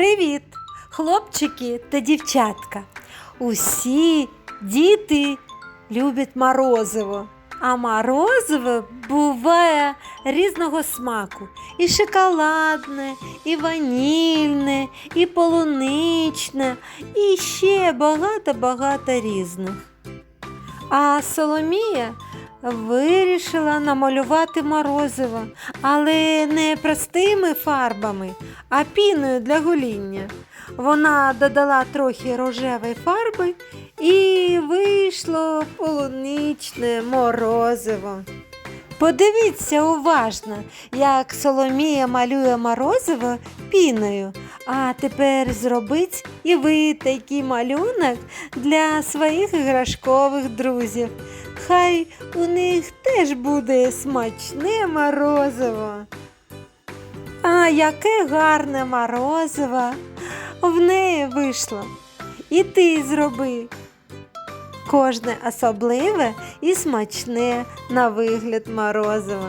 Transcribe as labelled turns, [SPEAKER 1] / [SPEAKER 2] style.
[SPEAKER 1] Привіт, хлопчики та дівчатка. Усі діти люблять морозиво. А морозиво буває різного смаку. І шоколадне, і ванільне, і полуничне, і ще багато-багато різних. А Соломія вирішила намалювати морозиво, але не простими фарбами, а піною для гоління. Вона додала трохи рожевої фарби і вийшло полуничне морозиво. Подивіться уважно, як Соломія малює морозиво піною. А тепер зробіть і ви такий малюнок для своїх іграшкових друзів. Хай у них теж буде смачне морозиво. А яке гарне морозиво в неї вийшло. І ти зроби. Кожне особливе і смачне на вигляд морозиво.